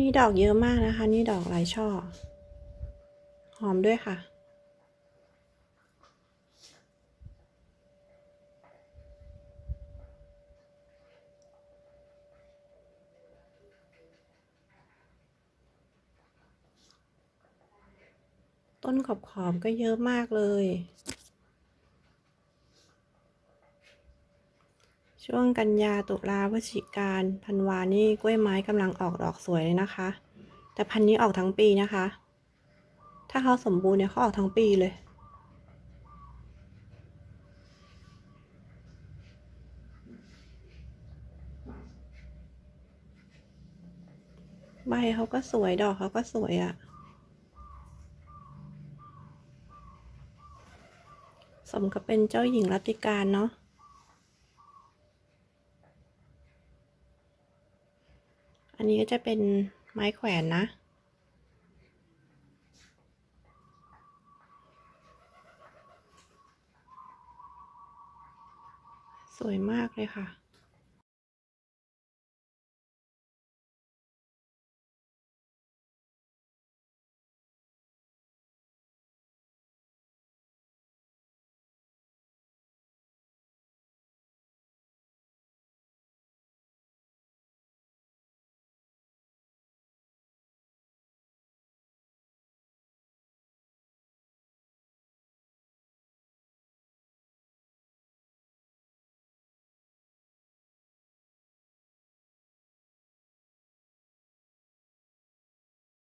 นี้ดอกเยอะมากนะคะ นี่ดอกหลายช่อ หอมด้วยค่ะ ต้นขอบขอบๆก็เยอะมากเลย ช่วงกันยาตุลาพฤศจิกาธันวานี่กล้วยไม้กำลังออกดอกสวยเลยนะคะ แต่พันนี้ออกทั้งปีนะคะ ถ้าเขาสมบูรณ์เนี่ยเขาออกทั้งปีเลย ใบเขาก็สวยดอกเขาก็สวยอะ่ะสมกับเป็นเจ้าหญิงรัติการเนาะ อันนี้ก็จะเป็นไม้แขวนนะ สวยมากเลยค่ะ